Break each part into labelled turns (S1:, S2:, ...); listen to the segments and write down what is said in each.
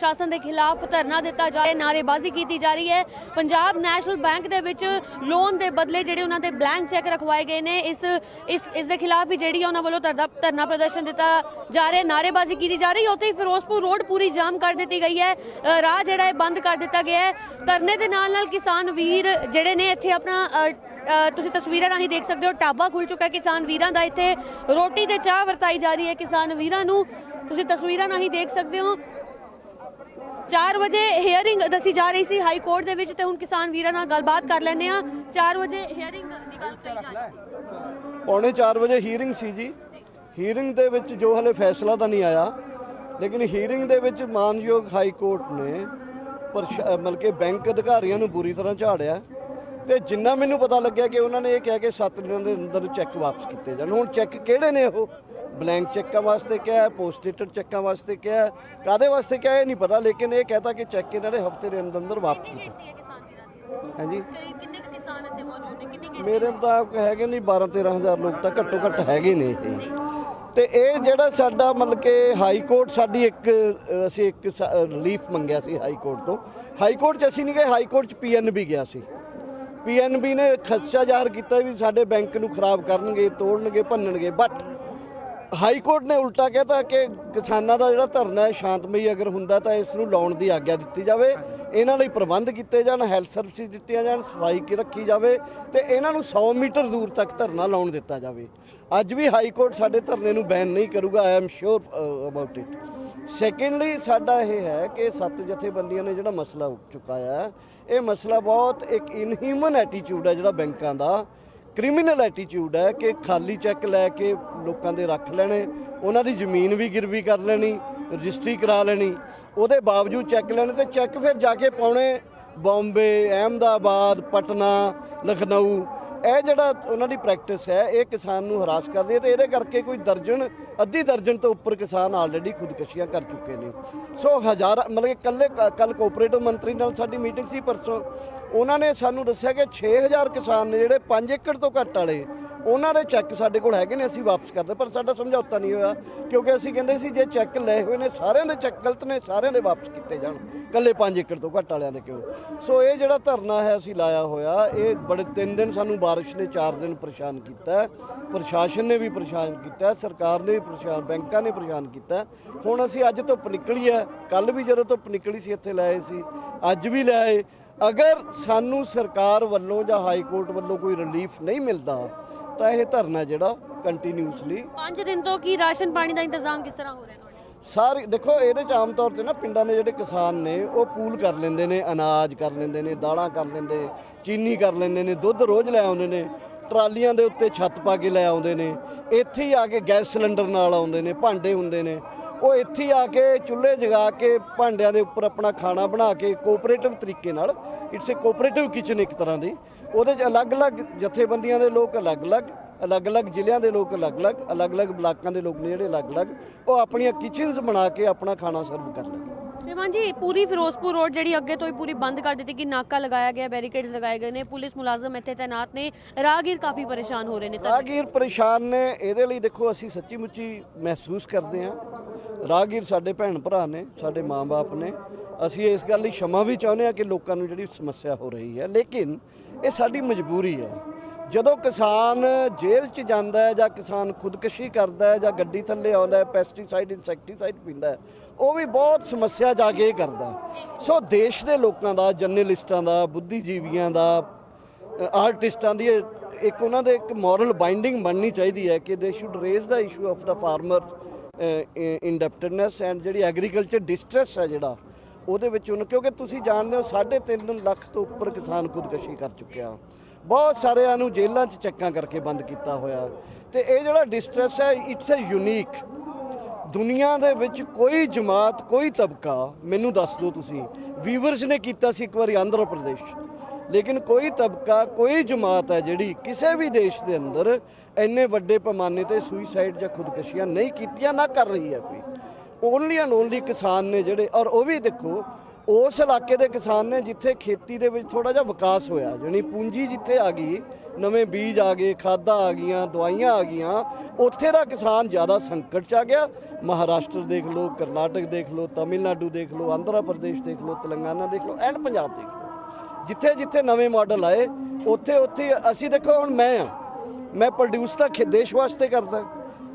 S1: ਪ੍ਰਸ਼ਾਸਨ ਦੇ ਖਿਲਾਫ ਧਰਨਾ ਦਿੱਤਾ ਜਾ ਰਿਹਾ ਹੈ ਨਾਰੇਬਾਜ਼ੀ ਕੀਤੀ ਜਾ ਰਹੀ ਹੈ। ਪੰਜਾਬ ਨੈਸ਼ਨਲ ਬੈਂਕ ਦੇ ਵਿੱਚ ਲੋਨ ਦੇ ਬਦਲੇ ਜਿਹੜੇ ਉਹਨਾਂ ਦੇ ਬਲੈਂਕ ਚੈੱਕ ਰਖਵਾਏ ਗਏ ਨੇ, ਇਸ ਇਸ ਇਸ ਦੇ ਖਿਲਾਫ ਵੀ ਜਿਹੜੀ ਆ ਉਹਨਾਂ ਵੱਲੋਂ ਧਰਨਾ ਧਰਨਾ ਪ੍ਰਦਰਸ਼ਨ ਦਿੱਤਾ ਜਾ ਰਿਹਾ ਹੈ ਨਾਰੇਬਾਜ਼ੀ ਕੀਤੀ ਜਾ ਰਹੀ ਹੈ। ਉੱਥੇ ਹੀ ਫਿਰੋਜ਼ਪੁਰ ਰੋਡ ਪੂਰੀ ਜਾਮ ਕਰ ਦਿੱਤੀ ਗਈ ਹੈ। ਰਾਹ ਜਿਹੜਾ ਹੈ ਬੰਦ ਕਰ ਦਿੱਤਾ ਗਿਆ ਹੈ। ਧਰਨੇ ਦੇ ਨਾਲ ਨਾਲ ਕਿਸਾਨ ਵੀਰ ਜਿਹੜੇ ਨੇ ਇੱਥੇ ਆਪਣਾ ਤੁਸੀਂ ਤਸਵੀਰਾਂ ਰਾਹੀਂ ਦੇਖ ਸਕਦੇ ਹੋ ਟਾਬਾ ਖੁੱਲ ਚੁੱਕਾ ਹੈ। ਕਿਸਾਨ ਵੀਰਾਂ ਦਾ ਇੱਥੇ ਰੋਟੀ ਤੇ ਚਾਹ ਵਰਤਾਈ ਜਾ ਰਹੀ ਹੈ। ਕਿਸਾਨ ਵੀਰਾਂ ਨੂੰ ਤੁਸੀਂ ਤਸਵੀਰਾਂ ਰਾਹੀਂ ਦੇਖ ਸਕਦੇ ਹੋ। 4 ਵਜੇ ਹੀਅਰਿੰਗ ਦੱਸੀ ਜਾ ਰਹੀ ਸੀ ਹਾਈ ਕੋਰਟ ਦੇ ਵਿੱਚ ਤੇ ਹੁਣ ਕਿਸਾਨ ਵੀਰਾਂ ਨਾਲ ਗੱਲਬਾਤ ਕਰ ਲੈਂਦੇ ਆ 4 ਵਜੇ ਹੀਅਰਿੰਗ ਦੀ ਗੱਲ ਕਹੀ ਜਾ ਰਹੀ ਸੀ।
S2: ਪੌਣੇ 4 ਵਜੇ ਹੀਅਰਿੰਗ ਸੀ ਜੀ। ਹੀਅਰਿੰਗ ਦੇ ਵਿੱਚ ਜੋ ਹਲੇ ਫੈਸਲਾ ਤਾਂ ਨਹੀਂ ਆਇਆ, ਲੇਕਿਨ ਹੀਅਰਿੰਗ ਦੇ ਵਿੱਚ ਮਾਨਯੋਗ ਹਾਈ ਕੋਰਟ ਨੇ ਪ੍ਰਸ਼- ਮਤਲਬ ਕਿ ਬੈਂਕ ਅਧਿਕਾਰੀਆਂ ਨੂੰ ਬੁਰੀ ਤਰ੍ਹਾਂ ਝਾੜਿਆ ਤੇ ਜਿੰਨਾ ਮੈਨੂੰ ਪਤਾ ਲੱਗਿਆ ਕਿ ਉਹਨਾਂ ਨੇ ਇਹ ਕਹਿ ਕੇ 7 ਦਿਨਾਂ ਦੇ ਅੰਦਰ ਚੈੱਕ ਵਾਪਸ ਕੀਤੇ ਜਾਣ। ਹੁਣ ਚੈੱਕ ਕਿਹੜੇ ਨੇ ਉਹ? ਬਲੈਂਕ ਚੈੱਕਾਂ ਵਾਸਤੇ ਕਿਹਾ ਹੈ ਪੋਸਟੇਟਡ ਚੈੱਕਾਂ ਵਾਸਤੇ ਕਿਹਾ ਹੈ। ਕਾਦੇ ਵਾਸਤੇ ਕਿਹਾ ਇਹ ਨਹੀਂ ਪਤਾ ਲੇਕਿਨ ਇਹ ਕਹਤਾ ਕਿ ਚੈੱਕ ਇਹਨਾਂ ਦੇ ਹਫ਼ਤੇ ਦੇ ਅੰਦਰ ਅੰਦਰ ਵਾਪਸ ਕੀਤੇ। ਹਾਂਜੀ।
S1: ਕਰੀਬ ਕਿੰਨੇ ਕੁ ਕਿਸਾਨ ਇੱਥੇ ਮੌਜੂਦ ਨੇ? ਕਿੰਨੀ ਗਿਣਤੀ
S2: ਮੇਰੇ ਮੁਤਾਬਕ ਹੈਗੇ ਨਹੀਂ 12 13000 ਲੋਕ ਤਾਂ ਘੱਟੋ ਘੱਟ ਹੈਗੇ ਨੇ ਇਹ। ਤੇ ਇਹ ਜਿਹੜਾ ਸਾਡਾ ਮਤਲਬ ਕਿ ਹਾਈ ਕੋਰਟ ਸਾਡੀ ਇੱਕ ਅਸੀਂ ਇੱਕ ਰਿਲੀਫ ਮੰਗਿਆ ਸੀ ਹਾਈ ਕੋਰਟ ਤੋਂ। ਹਾਈ ਕੋਰਟ 'ਚ ਅਸੀਂ ਨਹੀਂ ਗਏ ਹਾਈ ਕੋਰਟ 'ਚ ਪੀਐਨਬੀ ਗਿਆ ਸੀ। ਪੀਐਨਬੀ ਨੇ ਖਦਸ਼ਾ ਜ਼ਾਹਰ ਕੀਤਾ ਵੀ ਸਾਡੇ ਬੈਂਕ ਨੂੰ ਖਰਾਬ ਕਰਨਗੇ ਤੋੜਨਗੇ ਭੰਨਣਗੇ ਬਟ ਹਾਈ ਕੋਰਟ ਨੇ ਉਲਟਾ ਕਹਿਤਾ ਕਿ ਕਿਸਾਨਾਂ ਦਾ ਜਿਹੜਾ ਧਰਨਾ ਹੈ ਸ਼ਾਂਤਮਈ ਅਗਰ ਹੁੰਦਾ ਤਾਂ ਇਸ ਨੂੰ ਲਾਉਣ ਦੀ ਆਗਿਆ ਦਿੱਤੀ ਜਾਵੇ। ਇਹਨਾਂ ਲਈ ਪ੍ਰਬੰਧ ਕੀਤੇ ਜਾਣ, ਹੈਲਥ ਸਰਵਿਸਿਜ਼ ਦਿੱਤੀਆਂ ਜਾਣ, ਸਫ਼ਾਈ ਕੀ ਰੱਖੀ ਜਾਵੇ ਤੇ ਇਹਨਾਂ ਨੂੰ 100 ਮੀਟਰ ਦੂਰ ਤੱਕ ਧਰਨਾ ਲਾਉਣ ਦਿੱਤਾ ਜਾਵੇ। ਅੱਜ ਵੀ ਹਾਈ ਕੋਰਟ ਸਾਡੇ ਧਰਨੇ ਨੂੰ ਬੈਨ ਨਹੀਂ ਕਰੂਗਾ I am sure about it secondly ਸਾਡਾ ਇਹ ਹੈ ਕਿ ਸੱਤ ਜਥੇਬੰਦੀਆਂ ਨੇ ਜਿਹੜਾ ਮਸਲਾ ਚੁਕਾਇਆ ਹੈ, ਇਹ ਮਸਲਾ ਬਹੁਤ ਇੱਕ ਇਨਹਿਊਮਨ ਐਟੀਟਿਊਡ ਹੈ ਜਿਹੜਾ ਬੈਂਕਾਂ ਦਾ। ਕ੍ਰਿਮੀਨਲ ਐਟੀਟਿਊਡ ਹੈ ਕਿ ਖਾਲੀ ਚੈੱਕ ਲੈ ਕੇ ਲੋਕਾਂ ਦੇ ਰੱਖ ਲੈਣੇ, ਉਹਨਾਂ ਦੀ ਜ਼ਮੀਨ ਵੀ ਗਿਰਵੀ ਕਰ ਲੈਣੀ, ਰਜਿਸਟਰੀ ਕਰਾ ਲੈਣੀ, ਉਹਦੇ ਬਾਵਜੂਦ ਚੈੱਕ ਲੈਣੇ ਤੇ ਚੈੱਕ ਫਿਰ ਜਾ ਕੇ ਪਾਉਣੇ। ਬੰਬੇ, ਅਹਿਮਦਾਬਾਦ, ਪਟਨਾ, ਲਖਨਊ ਇਹ ਜਿਹੜਾ ਉਹਨਾਂ ਦੀ ਪ੍ਰੈਕਟਿਸ ਹੈ, ਇਹ ਕਿਸਾਨ ਨੂੰ ਹਰਾਸ ਕਰ ਰਹੀ ਹੈ ਤੇ ਇਹਦੇ ਕਰਕੇ ਕੋਈ ਦਰਜਨ, ਅੱਧੀ ਦਰਜਨ ਤੋਂ ਉੱਪਰ ਕਿਸਾਨ ਆਲਰੇਡੀ ਖੁਦਕੁਸ਼ੀਆਂ ਕਰ ਚੁੱਕੇ ਨੇ। ਸੋ ਹਜ਼ਾਰ, ਮਤਲਬ ਕਿ ਕੱਲੇ ਕੱਲ ਕੋਆਪਰੇਟਿਵ ਮੰਤਰੀ ਨਾਲ ਸਾਡੀ ਮੀਟਿੰਗ ਸੀ ਪਰਸੋਂ। ਉਹਨਾਂ ਨੇ ਸਾਨੂੰ ਦੱਸਿਆ ਕਿ 6000 ਕਿਸਾਨ ਨੇ ਜਿਹੜੇ 5 ਏਕੜ ਤੋਂ ਘੱਟ ਵਾਲੇ ਉਹਨਾਂ ਦੇ ਚੈੱਕ ਸਾਡੇ ਕੋਲ ਹੈਗੇ ਨੇ, ਅਸੀਂ ਵਾਪਸ ਕਰਦੇ ਪਰ ਸਾਡਾ ਸਮਝੌਤਾ ਨਹੀਂ ਹੋਇਆ, ਕਿਉਂਕਿ ਅਸੀਂ ਕਹਿੰਦੇ ਸੀ ਜੇ ਚੈੱਕ ਲਏ ਹੋਏ ਨੇ, ਸਾਰਿਆਂ ਦੇ ਚੈੱਕ ਗਲਤ ਨੇ, ਸਾਰਿਆਂ ਦੇ ਵਾਪਸ ਕੀਤੇ ਜਾਣ। ਕੱਲੇ 5 ਏਕੜ ਤੋਂ ਘੱਟ ਵਾਲਿਆਂ ਦੇ ਕਿਉਂ? ਸੋ ਇਹ ਜਿਹੜਾ ਧਰਨਾ ਹੈ, ਅਸੀਂ ਲਾਇਆ ਹੋਇਆ, ਇਹ ਬੜੇ ਤਿੰਨ ਦਿਨ ਸਾਨੂੰ ਬਾਰਿਸ਼ ਨੇ 4 ਦਿਨ ਪਰੇਸ਼ਾਨ ਕੀਤਾ ਪ੍ਰਸ਼ਾਸਨ ਨੇ ਵੀ ਪਰੇਸ਼ਾਨ ਕੀਤਾ ਸਰਕਾਰ ਨੇ ਵੀ ਪਰੇਸ਼ਾਨ, ਬੈਂਕਾਂ ਨੇ ਪਰੇਸ਼ਾਨ ਕੀਤਾ ਹੁਣ ਅਸੀਂ ਅੱਜ ਧੁੱਪ ਨਿਕਲੀ ਹੈ ਕੱਲ ਵੀ ਜਦੋਂ ਧੁੱਪ ਨਿਕਲੀ ਸੀ, ਇੱਥੇ ਲਾਏ ਸੀ, ਅੱਜ ਵੀ ਲਾਏ। ਅਗਰ ਸਾਨੂੰ ਸਰਕਾਰ ਵੱਲੋਂ ਜਾਂ ਹਾਈ ਕੋਰਟ ਵੱਲੋਂ ਕੋਈ ਰਿਲੀਫ ਨਹੀਂ ਮਿਲਦਾ ਤਾਂ ਇਹ ਧਰਨਾ ਜਿਹੜਾ ਕੰਟੀਨਿਊਸਲੀ
S1: 5 ਦਿਨ ਤੋਂ ਕੀ ਰਾਸ਼ਨ ਪਾਣੀ ਦਾ ਇੰਤਜ਼ਾਮ ਕਿਸ ਤਰ੍ਹਾਂ ਹੋ ਰਿਹਾ ਤੁਹਾਡੇ?
S2: ਸਾਰੇ ਦੇਖੋ ਇਹਦੇ ਚ ਆਮ ਤੌਰ ਤੇ ਨਾ ਪਿੰਡਾਂ ਦੇ ਜਿਹੜੇ ਕਿਸਾਨ ਨੇ ਉਹ ਪੂਲ ਕਰ ਲੈਂਦੇ ਨੇ ਅਨਾਜ ਕਰ ਲੈਂਦੇ ਨੇ ਦਾਲਾਂ ਕਰ ਲੈਂਦੇ ਚੀਨੀ ਕਰ ਲੈਂਦੇ ਨੇ ਦੁੱਧ ਰੋਜ਼ ਲੈ ਆਉਂਦੇ ਨੇ ਟਰਾਲੀਆਂ ਦੇ ਉੱਤੇ ਛੱਤ ਪਾ ਕੇ ਲੈ ਆਉਂਦੇ ਨੇ ਇੱਥੇ ਹੀ ਆ ਕੇ ਗੈਸ ਸਿਲੰਡਰ ਨਾਲ ਆਉਂਦੇ ਨੇ ਭਾਂਡੇ ਹੁੰਦੇ ਨੇ। ਉਹ ਇੱਥੇ ਆ ਕੇ ਚੁੱਲ੍ਹੇ ਜਗਾ ਕੇ ਭਾਂਡਿਆਂ ਦੇ ਉੱਪਰ ਆਪਣਾ ਖਾਣਾ ਬਣਾ ਕੇ ਕੋਆਪਰੇਟਿਵ ਤਰੀਕੇ ਨਾਲ ਇਟਸ ਅ ਕੋਆਪਰੇਟਿਵ ਕਿਚਨ ਇੱਕ ਤਰ੍ਹਾਂ ਦੀ ਉਹਦੇ 'ਚ ਅਲੱਗ-ਅਲੱਗ ਜਥੇਬੰਦੀਆਂ ਦੇ ਲੋਕ ਅਲੱਗ-ਅਲੱਗ ਅਲੱਗ-ਅਲੱਗ ਜ਼ਿਲ੍ਹਿਆਂ ਦੇ ਲੋਕ ਅਲੱਗ-ਅਲੱਗ ਅਲੱਗ-ਅਲੱਗ ਬਲਾਕਾਂ ਦੇ ਲੋਕ ਨੇ ਜਿਹੜੇ ਅਲੱਗ-ਅਲੱਗ ਉਹ ਆਪਣੀਆਂ ਕਿਚਨਸ ਬਣਾ ਕੇ ਆਪਣਾ ਖਾਣਾ ਸਰਵ ਕਰ ਲੈਂਦੇ
S1: ਸ਼੍ਰੀਮਾਨ ਜੀ ਪੂਰੀ ਫਿਰੋਜ਼ਪੁਰ ਰੋਡ ਜਿਹੜੀ ਅੱਗੇ ਤੋਂ ਹੀ ਪੂਰੀ ਬੰਦ ਕਰ ਦਿੱਤੀ ਕਿ ਨਾਕਾ ਲਗਾਇਆ ਗਿਆ ਬੈਰੀਕੇਡਸ ਲਗਾਏ ਗਏ ਨੇ ਪੁਲਿਸ ਮੁਲਾਜ਼ਮ ਇੱਥੇ ਤਾਇਨਾਤ ਨੇ ਰਾਹਗੀਰ ਕਾਫੀ ਪਰੇਸ਼ਾਨ ਹੋ ਰਹੇ ਨੇ
S2: ਰਾਹਗੀਰ ਪਰੇਸ਼ਾਨ ਨੇ ਇਹਦੇ ਲਈ ਦੇਖੋ ਅਸੀਂ ਸੱਚੀ ਮੁੱਚੀ ਮਹਿਸੂਸ ਕਰਦੇ ਹਾਂ। ਰਾਹਗੀਰ ਸਾਡੇ ਭੈਣ ਭਰਾ ਨੇ, ਸਾਡੇ ਮਾਂ-ਬਾਪ ਨੇ। ਅਸੀਂ ਇਸ ਗੱਲ ਲਈ ਸ਼ਮਾ ਵੀ ਚਾਹੁੰਦੇ ਆ ਕਿ ਲੋਕਾਂ ਨੂੰ ਜਿਹੜੀ ਸਮੱਸਿਆ ਹੋ ਰਹੀ ਹੈ, ਲੇਕਿਨ ਇਹ ਸਾਡੀ ਮਜਬੂਰੀ ਹੈ। ਜਦੋਂ ਕਿਸਾਨ ਜੇਲ੍ਹ 'ਚ ਜਾਂਦਾ ਹੈ ਜਾਂ ਕਿਸਾਨ ਖੁਦਕਸ਼ੀ ਕਰਦਾ ਹੈ ਜਾਂ ਗੱਡੀ ਥੱਲੇ ਆਉਂਦਾ ਹੈ ਪੈਸਟੀਸਾਈਡ ਇਨਸੈਕਟੀਸਾਈਡ ਪੀਂਦਾ ਉਹ ਵੀ ਬਹੁਤ ਸਮੱਸਿਆ ਜਾ ਕੇ ਕਰਦਾ। ਸੋ ਦੇਸ਼ ਦੇ ਲੋਕਾਂ ਦਾ, ਜਰਨਲਿਸਟਾਂ ਦਾ, ਬੁੱਧੀਜੀਵੀਆਂ ਦਾ ਆਰਟਿਸਟਾਂ ਦੀ ਇੱਕ ਉਹਨਾਂ ਦੇ ਇੱਕ ਮੋਰਲ ਬਾਈਂਡਿੰਗ ਬਣਨੀ ਚਾਹੀਦੀ ਹੈ ਕਿ they should raise the issue of the farmer indebtedness and ਜਿਹੜੀ ਐਗਰੀਕਲਚਰ ਡਿਸਟ੍ਰੈਸ ਹੈ ਜਿਹੜਾ, ਉਹਦੇ ਵਿੱਚ ਉਹਨੂੰ, ਕਿਉਂਕਿ ਤੁਸੀਂ ਜਾਣਦੇ ਹੋ 3.5 ਲੱਖ ਤੋਂ ਉੱਪਰ ਕਿਸਾਨ ਖੁਦਕੁਸ਼ੀ ਕਰ ਚੁੱਕਿਆ। ਬਹੁਤ ਸਾਰਿਆਂ ਨੂੰ ਜੇਲ੍ਹਾਂ 'ਚ ਚੱਕਾਂ ਕਰਕੇ ਬੰਦ ਕੀਤਾ ਹੋਇਆ। ਤੇ ਇਹ ਜਿਹੜਾ ਡਿਸਟ੍ਰੈਸ ਹੈ ਇਟਸ ਅ ਯੂਨੀਕ ਦੁਨੀਆ ਦੇ ਵਿੱਚ ਕੋਈ ਜਮਾਤ, ਕੋਈ ਤਬਕਾ, ਮੈਨੂੰ ਦੱਸ ਦਿਓ ਤੁਸੀਂ, ਵੀਵਰਸ ਨੇ ਕੀਤਾ ਸੀ ਇੱਕ ਵਾਰੀ ਆਂਧਰਾ ਪ੍ਰਦੇਸ਼। ਲੇਕਿਨ ਕੋਈ ਤਬਕਾ, ਕੋਈ ਜਮਾਤ ਹੈ ਜਿਹੜੀ ਕਿਸੇ ਵੀ ਦੇਸ਼ ਦੇ ਅੰਦਰ ਇੰਨੇ ਵੱਡੇ ਪੈਮਾਨੇ ਤੇ ਸੁਈਸਾਈਡ ਜਾਂ ਖੁਦਕਸ਼ੀਆਂ ਨਹੀਂ ਕੀਤੀਆਂ, ਨਾ ਕਰ ਰਹੀ ਹੈ ਕੋਈ। ਓਨਲੀ ਐਂਡ ਓਨਲੀ ਕਿਸਾਨ ਨੇ ਜਿਹੜੇ, ਔਰ ਉਹ ਵੀ ਦੇਖੋ, ਉਸ ਇਲਾਕੇ ਦੇ ਕਿਸਾਨ ਨੇ ਜਿੱਥੇ ਖੇਤੀ ਦੇ ਵਿੱਚ ਥੋੜਾ ਜਿਹਾ ਵਿਕਾਸ ਹੋਇਆ, ਜਾਣੀ ਪੂੰਜੀ ਜਿੱਥੇ ਆ ਗਈ, ਨਵੇਂ ਬੀਜ ਆ ਗਏ, ਖਾਦਾਂ ਆ ਗਈਆਂ, ਦਵਾਈਆਂ ਆ ਗਈਆਂ, ਉੱਥੇ ਦਾ ਕਿਸਾਨ ਜ਼ਿਆਦਾ ਸੰਕਟ 'ਚ ਆ ਗਿਆ। ਮਹਾਰਾਸ਼ਟਰ ਦੇਖ ਲਓ, ਕਰਨਾਟਕ ਦੇਖ ਲਓ, ਤਾਮਿਲਨਾਡੂ ਦੇਖ ਲਓ, ਆਂਧਰਾ ਪ੍ਰਦੇਸ਼ ਦੇਖ ਲਓ, ਤੇਲੰਗਾਨਾ ਦੇਖ ਲਓ, ਐਂਡ ਪੰਜਾਬ ਦੇਖ ਲਓ। ਜਿੱਥੇ ਜਿੱਥੇ ਨਵੇਂ ਮਾਡਲ ਆਏ ਉੱਥੇ ਉੱਥੇ ਅਸੀਂ ਦੇਖੋ, ਹੁਣ ਮੈਂ ਆ। ਮੈਂ ਪ੍ਰੋਡਿਊਸ ਤਾਂ ਖੇ- ਦੇਸ਼ ਵਾਸਤੇ ਕਰਦਾ।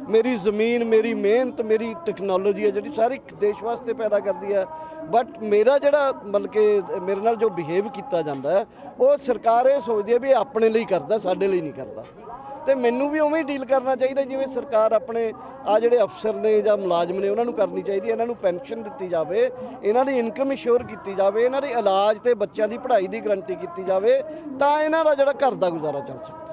S2: ਮੇਰੀ ਜ਼ਮੀਨ, ਮੇਰੀ ਮਿਹਨਤ, ਮੇਰੀ ਟੈਕਨੋਲੋਜੀ ਹੈ ਜਿਹੜੀ ਸਾਰੀ ਦੇਸ਼ ਵਾਸਤੇ ਪੈਦਾ ਕਰਦੀ ਹੈ। ਬਟ ਮੇਰਾ ਜਿਹੜਾ ਮਤਲਬ ਕਿ, ਮੇਰੇ ਨਾਲ ਜੋ ਬਿਹੇਵ ਕੀਤਾ ਜਾਂਦਾ ਹੈ, ਉਹ ਸਰਕਾਰ ਇਹ ਸੋਚਦੀ ਹੈ ਵੀ ਇਹ ਆਪਣੇ ਲਈ ਕਰਦਾ, ਸਾਡੇ ਲਈ ਨਹੀਂ ਕਰਦਾ। ਤੇ ਮੈਨੂੰ ਵੀ ਉਵੇਂ ਹੀ ਡੀਲ ਕਰਨਾ ਚਾਹੀਦਾ ਜਿਵੇਂ ਸਰਕਾਰ ਆਪਣੇ ਆ ਜਿਹੜੇ ਅਫਸਰ ਨੇ ਜਾਂ ਮੁਲਾਜ਼ਮ ਨੇ, ਉਹਨਾਂ ਨੂੰ ਕਰਨੀ ਚਾਹੀਦੀ ਹੈ। ਇਹਨਾਂ ਨੂੰ ਪੈਨਸ਼ਨ ਦਿੱਤੀ ਜਾਵੇ, ਇਹਨਾਂ ਦੀ ਇਨਕਮ ਇੰਸ਼ੋਰ ਕੀਤੀ ਜਾਵੇ, ਇਹਨਾਂ ਦੇ ਇਲਾਜ ਤੇ ਬੱਚਿਆਂ ਦੀ ਪੜ੍ਹਾਈ ਦੀ ਗਰੰਟੀ ਕੀਤੀ ਜਾਵੇ, ਤਾਂ ਇਹਨਾਂ ਦਾ ਜਿਹੜਾ ਘਰ ਦਾ ਗੁਜ਼ਾਰਾ ਚੱਲ ਸਕੇ।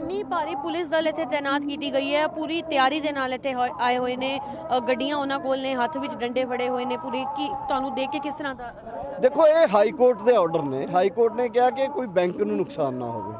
S1: ਅਤੇ ਭਾਰੀ ਪੁਲਿਸ ਦਲ ਇੱਥੇ ਤਾਇਨਾਤ ਕੀਤੀ ਗਈ ਹੈ। ਪੂਰੀ ਤਿਆਰੀ ਦੇ ਨਾਲ ਇੱਥੇ ਹੋਏ- ਆਏ ਹੋਏ ਨੇ। ਅ, ਗੱਡੀਆਂ ਉਹਨਾਂ ਕੋਲ ਨੇ ਹੱਥ ਵਿੱਚ ਡੰਡੇ ਫੜੇ ਹੋਏ ਨੇ। ਪੂਰੀ ਕੀ ਤੁਹਾਨੂੰ ਦੇਖ ਕੇ ਕਿਸ ਤਰ੍ਹਾਂ ਦਾ
S2: ਦੇਖੋ ਇਹ ਹਾਈ ਕੋਰਟ ਦੇ ਆਰਡਰ ਨੇ। ਹਾਈ ਕੋਰਟ ਨੇ ਕਿਹਾ ਕਿ ਕੋਈ ਬੈਂਕ ਨੂੰ ਨੁਕਸਾਨ ਨਾ ਹੋਵੇ।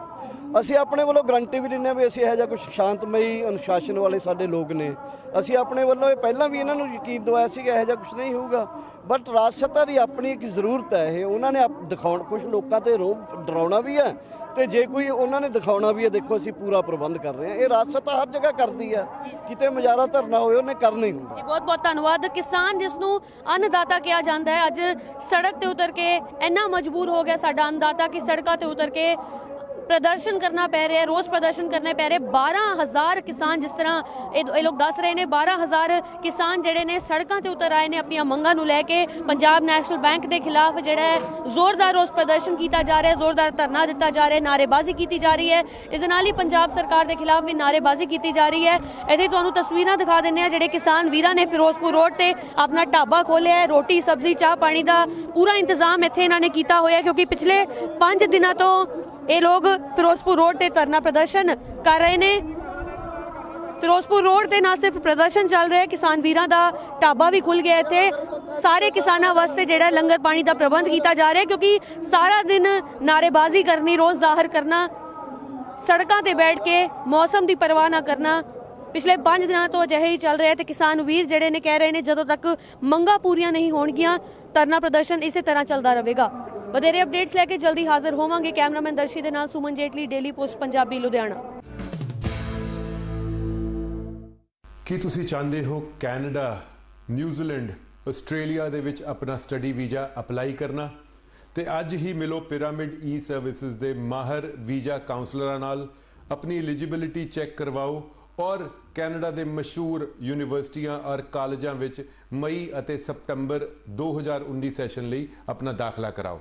S2: ਅਸੀਂ ਆਪਣੇ ਵੱਲੋਂ ਗਰੰਟੀ ਵੀ ਦਿੰਦੇ ਹਾਂ ਵੀ ਅਸੀਂ ਇਹੋ ਜਿਹਾ ਕੁਝ ਸ਼ਾਂਤਮਈ ਅਨੁਸ਼ਾਸਨ ਵਾਲੇ ਸਾਡੇ ਲੋਕ ਨੇ। ਅਸੀਂ ਆਪਣੇ ਵੱਲੋਂ ਇਹ ਪਹਿਲਾਂ ਵੀ ਇਹਨਾਂ ਨੂੰ ਯਕੀਨ ਦਵਾਇਆ ਸੀ ਕਿ ਇਹੋ ਜਿਹਾ ਕੁਝ ਨਹੀਂ ਹੋਊਗਾ। ਬਟ ਰਾਜ ਸੱਤਾ ਦੀ ਆਪਣੀ ਇੱਕ ਜ਼ਰੂਰਤ ਹੈ ਇਹ। ਉਹਨਾਂ ਨੇ ਆਪ- ਦਿਖਾਉਣ ਕੁਝ ਲੋਕਾਂ ਤੇ ਰੋਬ ਡਰਾਉਣਾ ਵੀ ਹੈ। ਤੇ ਜੇ ਕੋਈ ਉਹਨਾਂ ਨੇ ਦਿਖਾਉਣਾ ਵੀ ਹੈ, ਦੇਖੋ ਅਸੀਂ ਪੂਰਾ ਪ੍ਰਬੰਧ ਕਰ ਰਹੇ ਹਾਂ। ਇਹ ਰਾਜ ਸੱਤਾ ਹਰ ਜਗ੍ਹਾ ਕਰਦੀ ਹੈ। ਕਿਤੇ ਮੁਜ਼ਾਹਰਾ ਧਰਨਾ ਹੋਵੇ, ਉਹਨੇ ਕਰਨਾ ਹੀ ਹੁੰਦਾ।
S1: ਬਹੁਤ ਬਹੁਤ ਧੰਨਵਾਦ। ਕਿਸਾਨ ਜਿਸ ਨੂੰ ਅੰਨਦਾਤਾ ਕਿਹਾ ਜਾਂਦਾ ਹੈ, ਅੱਜ ਸੜਕ ਤੇ ਉਤਰ ਕੇ ਇੰਨਾ ਮਜਬੂਰ ਹੋ ਗਿਆ ਸਾਡਾ ਅੰਨਦਾਤਾ ਕਿ ਸੜਕਾਂ ਤੇ ਉਤਰ ਕੇ ਪ੍ਰਦਰਸ਼ਨ ਕਰਨਾ ਪੈ ਰਿਹਾ ਰੋਸ ਪ੍ਰਦਰਸ਼ਨ ਕਰਨੇ ਪੈ ਰਹੇ 12000 ਕਿਸਾਨ ਜਿਸ ਤਰ੍ਹਾਂ ਇਹ ਇਹ ਲੋਕ ਦੱਸ ਰਹੇ ਨੇ 12000 ਕਿਸਾਨ ਜਿਹੜੇ ਨੇ ਸੜਕਾਂ ਤੇ ਉਤਰ ਆਏ ਨੇ ਆਪਣੀਆਂ ਮੰਗਾਂ ਨੂੰ ਲੈ ਕੇ। ਪੰਜਾਬ ਨੈਸ਼ਨਲ ਬੈਂਕ ਦੇ ਖਿਲਾਫ ਜਿਹੜਾ ਹੈ ਜ਼ੋਰਦਾਰ ਰੋਸ ਪ੍ਰਦਰਸ਼ਨ ਕੀਤਾ ਜਾ ਰਿਹਾ ਹੈ, ਜ਼ੋਰਦਾਰ ਧਰਨਾ ਦਿੱਤਾ ਜਾ ਰਿਹਾ ਹੈ, ਨਾਅਰੇਬਾਜ਼ੀ ਕੀਤੀ ਜਾ ਰਹੀ ਹੈ। ਇਸ ਦੇ ਨਾਲ ਹੀ ਪੰਜਾਬ ਸਰਕਾਰ ਦੇ ਖਿਲਾਫ ਵੀ ਨਾਅਰੇਬਾਜ਼ੀ ਕੀਤੀ ਜਾ ਰਹੀ ਹੈ। ਇੱਥੇ ਤੁਹਾਨੂੰ ਤਸਵੀਰਾਂ ਦਿਖਾ ਦਿੰਦੇ ਆ ਜਿਹੜੇ ਕਿਸਾਨ ਵੀਰਾਂ ਨੇ ਫਿਰੋਜ਼ਪੁਰ ਰੋਡ ਤੇ ਆਪਣਾ ਢਾਬਾ ਖੋਲ੍ਹਿਆ ਹੈ। ਰੋਟੀ, ਸਬਜ਼ੀ, ਚਾਹ, ਪਾਣੀ ਦਾ ਪੂਰਾ ਇੰਤਜ਼ਾਮ ਇੱਥੇ ਇਹਨਾਂ ਨੇ ਕੀਤਾ ਹੋਇਆ ਕਿਉਂਕਿ ਪਿਛਲੇ 5 ਦਿਨਾਂ ਤੋਂ ਇਹ ਲੋਕ ਫਿਰੋਜ਼ਪੁਰ ਰੋਡ ਤੇ ਧਰਨਾ ਪ੍ਰਦਰਸ਼ਨ ਕਰ ਰਹੇ ਨੇ। ਫਿਰੋਜ਼ਪੁਰ ਰੋਡ ਤੇ ਨਾ ਸਿਰਫ ਪ੍ਰਦਰਸ਼ਨ ਚੱਲ ਰਿਹਾ ਹੈ, ਕਿਸਾਨ ਵੀਰਾਂ ਦਾ ਢਾਬਾ ਵੀ ਖੁੱਲ ਗਿਆ ਇੱਥੇ। ਸਾਰੇ ਕਿਸਾਨਾਂ ਵਾਸਤੇ ਜਿਹੜਾ ਲੰਗਰ ਪਾਣੀ ਦਾ ਪ੍ਰਬੰਧ ਕੀਤਾ ਜਾ ਰਿਹਾ ਕਿਉਂਕਿ ਸਾਰਾ ਦਿਨ ਨਾਰੇਬਾਜ਼ੀ ਕਰਨੀ ਰੋਜ਼ ਜ਼ਾਹਰ ਕਰਨਾ, ਸੜਕਾਂ ਤੇ ਬੈਠ ਕੇ ਮੌਸਮ ਦੀ ਪਰਵਾਹ ਨਾ ਕਰਨਾ, ਪਿਛਲੇ 5 ਦਿਨਾਂ ਤੋਂ ਅਜਿਹੇ ਹੀ ਚੱਲ ਰਿਹਾ ਹੈ ਤੇ ਕਿਸਾਨ ਵੀਰ ਜਿਹੜੇ ਨੇ ਕਹਿ ਰਹੇ ਨੇ, ਜਦੋਂ ਤੱਕ ਮੰਗਾਂ ਪੂਰੀਆਂ ਨਹੀਂ ਹੋਣਗੀਆਂ, ਧਰਨਾ ਪ੍ਰਦਰਸ਼ਨ ਇਸੇ ਤਰ੍ਹਾਂ ਚੱਲਦਾ ਰਹੇਗਾ। ਵਧੇਰੇ ਅਪਡੇਟਸ ਲੈ ਕੇ ਜਲਦੀ ਹਾਜ਼ਰ ਹੋਵਾਂਗੇ ਕੈਮਰਾਮੈਨ ਦਰਸ਼ੀ ਦੇ ਨਾਲ ਸੁਮਨ ਜੇਟਲੀ ਡੇਲੀ ਪੋਸਟ ਪੰਜਾਬੀ, ਲੁਧਿਆਣਾ।
S3: ਕੀ ਤੁਸੀਂ ਚਾਹੁੰਦੇ ਹੋ ਕੈਨੇਡਾ, ਨਿਊਜ਼ੀਲੈਂਡ, ਆਸਟ੍ਰੇਲੀਆ ਦੇ ਵਿੱਚ ਆਪਣਾ ਸਟੱਡੀ ਵੀਜ਼ਾ ਅਪਲਾਈ ਕਰਨਾ? ਤੇ ਅੱਜ ਹੀ ਮਿਲੋ ਪਿਰਾਮਿਡ ਈ ਸਰਵਿਸਿਜ਼ ਦੇ ਮਾਹਰ ਵੀਜ਼ਾ ਕਾਉਂਸਲਰਾਂ ਨਾਲ। ਆਪਣੀ ਐਲੀਜੀਬਿਲਿਟੀ ਚੈੱਕ ਕਰਵਾਓ ਔਰ ਕੈਨੇਡਾ ਦੇ ਮਸ਼ਹੂਰ ਯੂਨੀਵਰਸਿਟੀਆਂ ਔਰ ਕਾਲਜਾਂ ਵਿੱਚ ਮਈ ਅਤੇ ਸਤੰਬਰ 2019 ਸੈਸ਼ਨ ਲਈ ਆਪਣਾ ਦਾਖਲਾ ਕਰਾਓ।